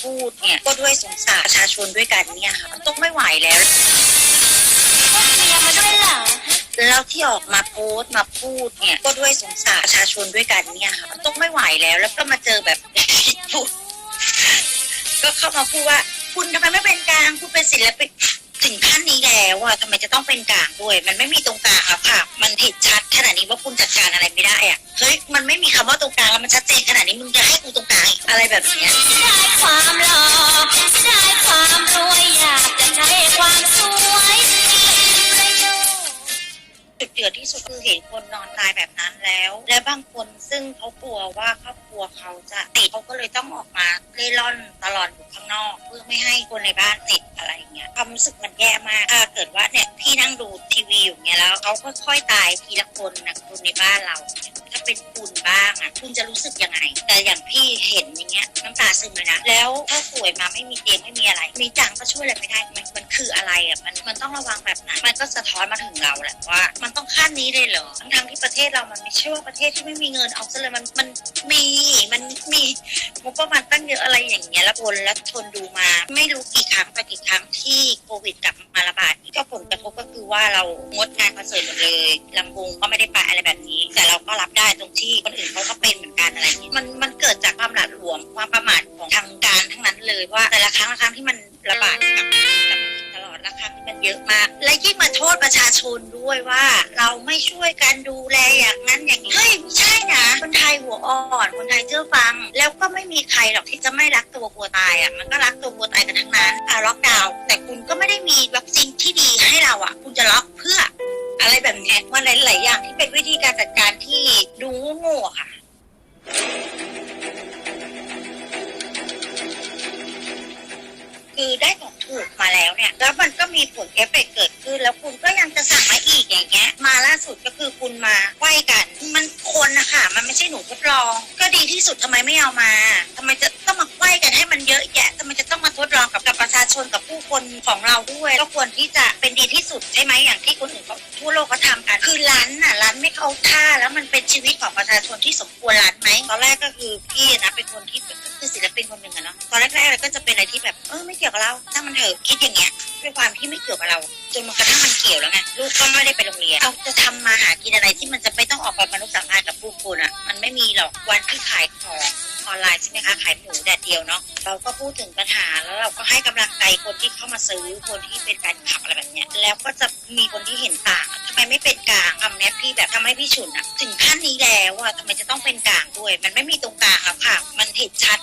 พูดเนี่ยก็ด้วยสงสารประชาชนด้วยกันเนี่ยค่ะมันต้องไม่ไหวแล้วเมียมาด้วยเหรอแล้วที่ออกมาโพสต์มาพูดเนี่ยก็ด้วยสงสารประชาชนด้วยกันเนี่ยค่ะมันต้องไม่ไหวแล้วแล้วก็มาเจอแบบพูดก็เข้ามาพูดว่า คุณทำไมไม่เป็นกลางคุณเป็นศิลปินถึงขั้นนี้แล้วอะทำไมจะต้องเป็นกลางด้วย มันไม่มีตรงกลางแล้วค่ะ มันเห็นชัดขนาดนี้ว่าคุณจัดการอะไรไม่ได้อะเฮ้ยมันไม่มีคำว่าตรงกลางแล้วมันชัดเจนขนาดนี้มึงจะให้กูตรงกลาง อีกอะไรแบบเนี้ยได้ความหล่อได้ความรวยอยากจะใช้ความสวยประโยชน์จุดเดือดที่สุดคือเห็นคนนอนตายแบบนั้นแล้ว และบางคนซึ่งเขากลัวว่าครอบครัวเขาจะติดเขาก็เลยต้องออกมาเล่ร่อนตลอดอยู่ข้างนอก เพื่อไม่ให้คนในบ้านติดอะไรอย่างเงี้ยความรู้สึกมันแย่มากถ้าเกิดว่าเนี่ยพี่นั่งดูทีวีอยู่เงี้ยแล้วเขาค่อยๆตายทีละคนนะคนในบ้านเรา ถ้าเป็นคุณบ้างอะคุณจะรู้สึกยังไง แต่อย่างพี่เห็นอย่างเงี้ยน้ำตาซึมเลยนะแล้วถ้าป่วยมาไม่มีเตียงไม่มีอะไร มีจังก็ช่วยอะไรไม่ได้มันมันคืออะไรอะมันมันต้องระวังแบบไหนมันก็สะท้อนมาถึงเราแหละว่า มันต้องขั้นนี้เลยเหรอทั้งทที่ประเทศเรามันไม่ใช่ว่าประเทศที่ไม่มีเงินเอาซะเลยมันมันมีมันมีงบประมาณตั้งเยอะอะไรอย่างเงี้ยแล้วคนและทนดูมา ไม่รู้กี่ครั้งไปกี่ครั้งที่โควิดกลับมาระบาดอีกก็ผลกระ คือว่าเรางดงานคอนเสิร์ตหมดเลยลำวงก็ไม่ได้ไปอะไรแบบนี้ แต่เราก็รับได้ตรงที่คนอื่นเขาก็เป็นเหมือนกันอะไรนี้มันมันเกิดจากความหละหลวมความประมาทของทางการทั้งนั้นเลยว่าแต่ละครั้งละครั้งที่มันระบาดกลับมากลับมาอีกตลอดละครั้งที่มันเยอะมาก และยิ่งมาโทษประชาชนด้วยว่า เราไม่ช่วยกันดูแลอย่างนั้นอย่างนี้เฮ้ยไม่ใช่นะคนไทยหัวอ่อน คนไทยเชื่อฟัง แล้วก็ไม่มีใครหรอกที่จะไม่รักตัวกลัวตายอะมันก็รักตัวกลัวตายกันทั้งนั้นอะล็อกดาวน์แต่คุณก็ไม่ได้มีวัคซีนาย ๆ อย่างที่เป็นวิธีการจัดการที่ดูโง่ๆค่ะ คือได้ของถูกมาแล้วเนี่ย แล้วมันก็มีผลเอฟเฟกเกิดขึ้น แล้วคุณก็ยังจะสั่งมาอีกอย่างเงี้ย มาล่าสุดก็คือคุณมาไหว้กัน มันคนนะคะมันไม่ใช่หนูทดลอง ก็ดีที่สุดทำไมไม่เอามาทำไมจะต้องมาไหว้กันให้มันเยอะแยะทำไมจะต้องมาทดลองกับกับประชาชนกับผู้คนของเราด้วย ก็ควรที่จะเป็นดีที่สุดใช่ไหมอย่างที่คนอื่นเขาทั่วโลกเขาทำกัน คือร้านน่ะร้านไม่เข้าท่าแล้วมันเป็นชีวิตของประชาชนที่สมควรร้านไหมตอนแรกก็คือพี่นะเป็นคนที่คือศิลปินคนหนึ่งอะเนาะตอนแรกๆเลยก็จะเป็นอะไรที่แบบเออไม่เกี่ยวกับเราถ้ามันเถอะคิดอย่างเงี้ยด้วยความที่ไม่เกี่ยวกับเราจนมันกระทั่งมันเกี่ยวแล้วไงลูกก็ไม่ได้ไปโรงเรียนเราจะทำมาหากินอะไรที่มันจะไม่ต้องออกไปมนุษย์สัมพันธ์กับผู้คนอะมันไม่มีหรอกวันที่ขายของออนไลน์ใช่ไหมคะขายหมูแดดเดียวเนาะเราก็พูดถึงปัญหาแล้วเราก็ให้กำลังใจคนที่เข้ามาซื้อคนที่เป็นการขับอะไรแบบเนี้ยแล้วก็จะมีคนที่เห็นต่างทำไมไม่เป็นกลางคำแนี้พี่แบบทำให้พี่ฉุนอะถึงขั้นนี้แล้วอะทำไมจะต้องเป็นกลางด้วย มันไม่มีตรงกลางแล้วค่ะ มันเห็นชัด